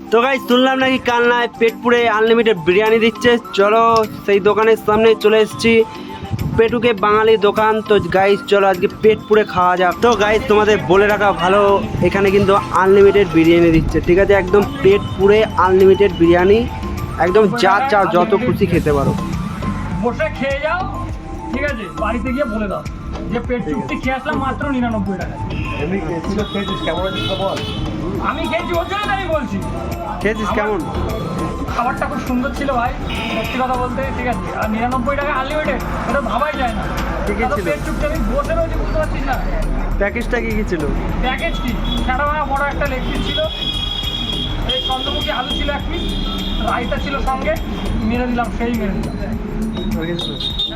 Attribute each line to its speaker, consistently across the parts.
Speaker 1: তো গাই শুনলাম নাকি কালনায় পেট পুড়ে আনলিমিটেড বিরিয়ানি দিচ্ছে। চলো সেই দোকানের সামনে চলে এসেছি। পেটুকে বাঙালি দোকান। তো গাইস চলো আজকে পেট পুড়ে খাওয়া যাক। তো গাইস তোমাদের বলে রাখা ভালো এখানে কিন্তু আনলিমিটেড বিরিয়ানি দিচ্ছে। ঠিক আছে একদম পেট পুড়ে আনলিমিটেড বিরিয়ানি। একদম যা চাও যত খুশি খেতে পারো।
Speaker 2: বসে খেয়ে যাও। ঠিক আছে বাড়িতে গিয়ে বলে দাও। যে পেট চুক্তি খেয়ে আসলাম মাত্র নিরানব্বই টাকা আমি খেয়েছি ওর জন্য আমি বলছি।
Speaker 1: খেয়েছিস কেমন?
Speaker 2: খাবারটা খুব সুন্দর ছিল ভাই সত্যি কথা বলতে ঠিক আছে। আর নিরানব্বই টাকা আনলিমিটেড এটা ভাবাই যায় না। এত
Speaker 1: ছিল।
Speaker 2: পেট চুক্তি আমি বসে রয়েছি বুঝতে পারছিস না।
Speaker 1: প্যাকেজটা কি কি ছিল?
Speaker 2: প্যাকেজ কি? সারা ভাঙা বড় একটা লেগ পিস ছিল। এই চন্দ্রমুখী আলু ছিল এক পিস রায়তা ছিল সঙ্গে মেরে দিলাম সেই মেরে দিলাম।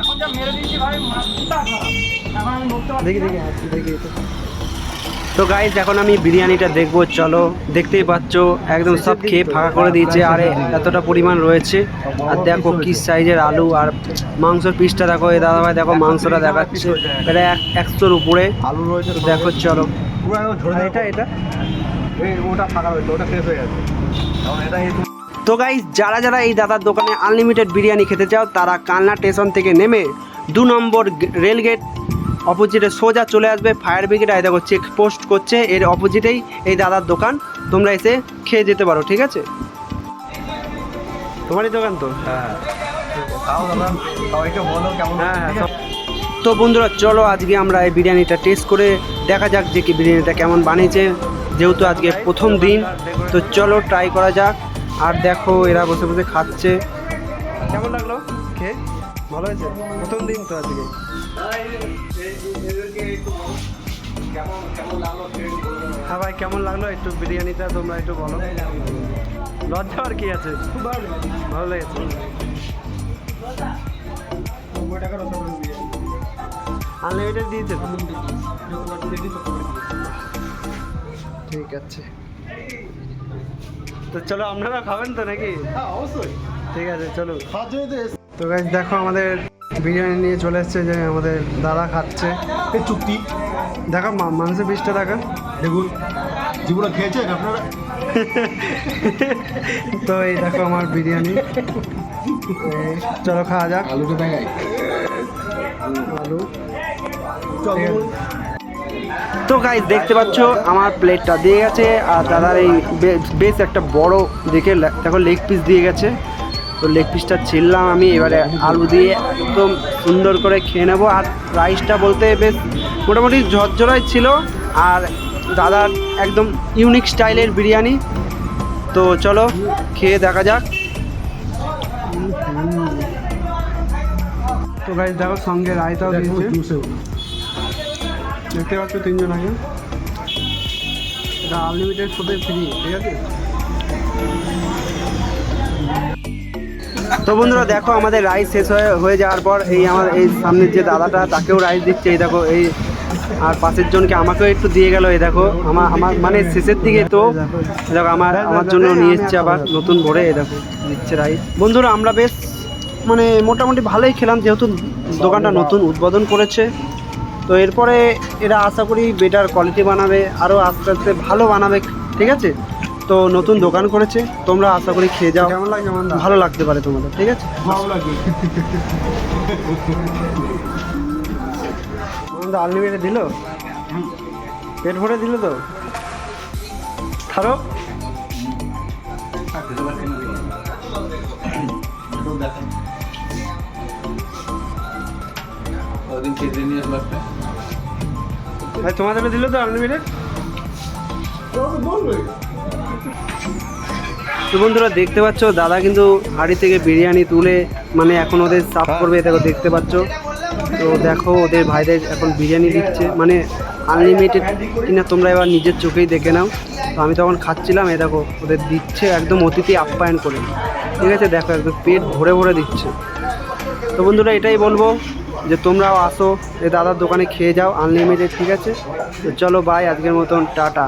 Speaker 2: এখন যা মেরে দিয়েছি ভাই মাছটা খারাপ এখন আমি ধরতে পারছি
Speaker 1: দেখি
Speaker 2: না।
Speaker 1: দেখি দেখি। তো। গাইজ এখন আমি বিরিয়ানিটা দেখব চলো দেখতেই পাচ্ছ একদম সব খেয়ে ফাঁকা করে দিয়েছে আর এতটা পরিমাণ রয়েছে। আর দেখো কি সাইজের আলু আর মাংসর পিসটা দেখো এ দাদা ভাই দেখো মাংসটা দেখাচ্ছে এটা এক- একশোর উপরে।
Speaker 3: আলু রয়েছে
Speaker 1: দেখো চলো। এটা এটা?
Speaker 3: ওটা ফাঁকা রয়েছে ওটা শেষ হয়ে গেছে। এটা
Speaker 1: তো গাইজ যারা যারা এই দাদার দোকানে আনলিমিটেড বিরিয়ানি খেতে চাও তারা কালনা স্টেশন থেকে নেমে দু নম্বর রেল গেট অপোজিটে সোজা চলে আসবে ফায়ার ব্রিগেড আয় দেখো চেক পোস্ট করছে এর অপোজিটেই এই দাদার দোকান। তোমরা এসে খেয়ে যেতে পারো ঠিক আছে? তোমারই দোকান তো?
Speaker 3: হ্যাঁ। সবাইকে বলো কেমন
Speaker 1: হ্যাঁ হ্যাঁ? তো বন্ধুরা চলো আজকে আমরা এই বিরিয়ানিটা টেস্ট করে দেখা যাক যে কি বিরিয়ানিটা কেমন বানিয়েছে যেহেতু আজকে প্রথম দিন তো চলো ট্রাই করা যাক। আর দেখো এরা বসে বসে খাচ্ছে। কেমন লাগল? খেয়ে? ভালো হয়েছে প্রথম দিন তো আজকে। হ্যাঁ ভাই কেমন লাগল? একটু বিরিয়ানিটা তোমরা একটু বলো। লজ্জা আর কি আছে? খুব ভালো ভালো লেগেছে। আনলিমিটেড দিয়েছে ঠিক আছে। তো চলো আপনারা খাবেন তো নাকি?
Speaker 3: হ্যাঁ অবশ্যই।
Speaker 1: ঠিক আছে চলো
Speaker 3: খাওয়ার তো এসে-
Speaker 1: তো গাইজ দেখো আমাদের বিরিয়ানি নিয়ে চলে এসছে যে আমাদের দাদা খাচ্ছে।
Speaker 3: এই চুক্তি
Speaker 1: দেখো মাংসের পিসটা দেখো।
Speaker 3: দেখুন। জীবনে খেয়েছেন আপনারা?
Speaker 1: তো এই দেখো আমার বিরিয়ানি। চলো খাওয়া যাক।
Speaker 3: আলুটা দেখাই।
Speaker 1: আলু। তো গাইজ দেখতে পাচ্ছ আমার প্লেটটা দিয়ে গেছে আর দাদার এই বেশ একটা বড় দেখে দেখো লেগ পিস দিয়ে গেছে। তো লেগ পিসটা ছিললাম আমি এবারে আলু দিয়ে একদম সুন্দর করে খেয়ে নেব। আর রাইসটা বলতে বেশ মোটামুটি ঝরঝরাই ছিল আর দাদার একদম ইউনিক স্টাইলের বিরিয়ানি। তো চলো খেয়ে দেখা যাক। তো গাইজ দেখো সঙ্গে রায়তাও দিয়েছে। দেখতে পাচ্ছ তিনজন আগে? এটা আনলিমিটেড সাথে ফ্রি ঠিক আছে? তো বন্ধুরা দেখো, আমাদের রাইস শেষ হয়ে হয়ে যাওয়ার পর এই আমার এই সামনের যে দাদাটা, তাকেও রাইস দিচ্ছে। এই দেখো, এই আর পাশের জনকে আমাকেও একটু দিয়ে গেল। এই দেখো, আমার আমার মানে শেষের দিকে তো দেখো, আমার আমার জন্য নিয়ে এসছে আবার নতুন ভরে, এই দেখো দিচ্ছে রাইস। বন্ধুরা, আমরা বেশ মানে মোটামুটি ভালোই খেলাম, যেহেতু দোকানটা নতুন, উদ্বোধন করেছে। তো এরপরে এরা আশা করি বেটার কোয়ালিটি বানাবে আরও আস্তে আস্তে ভালো বানাবে, ঠিক আছে? তো নতুন দোকান করেছে। তোমরা আশা করি খেয়ে যাও। কেমন লাগে ভালো লাগতে পারে তোমাদের ঠিক আছে?
Speaker 3: ভালো লাগে
Speaker 1: তোমাদের আনলিমিটেড দিল? পেট ভরে দিল তো? খারো। ভাই তোমাদের দিল তো আনলিমিটেড তো বন্ধুরা দেখতে পাচ্ছ দাদা কিন্তু হাঁড়ি থেকে বিরিয়ানি তুলে মানে এখন ওদের সাফ করবে দেখো দেখতে পাচ্ছ। তো দেখো ওদের ভাইদের এখন বিরিয়ানি দিচ্ছে মানে আনলিমিটেড কিনা তোমরা এবার নিজের চোখেই দেখে নাও। তো আমি তখন খাচ্ছিলাম এ দেখো ওদের দিচ্ছে একদম অতিথি আপ্যায়ন করে। ঠিক আছে দেখো একদম পেট ভরে ভরে দিচ্ছে। তো বন্ধুরা এটাই বলব যে তোমরাও আসো এ দাদার দোকানে খেয়ে যাও আনলিমিটেড ঠিক আছে? তো চলো বাই আজকের মতন টাটা।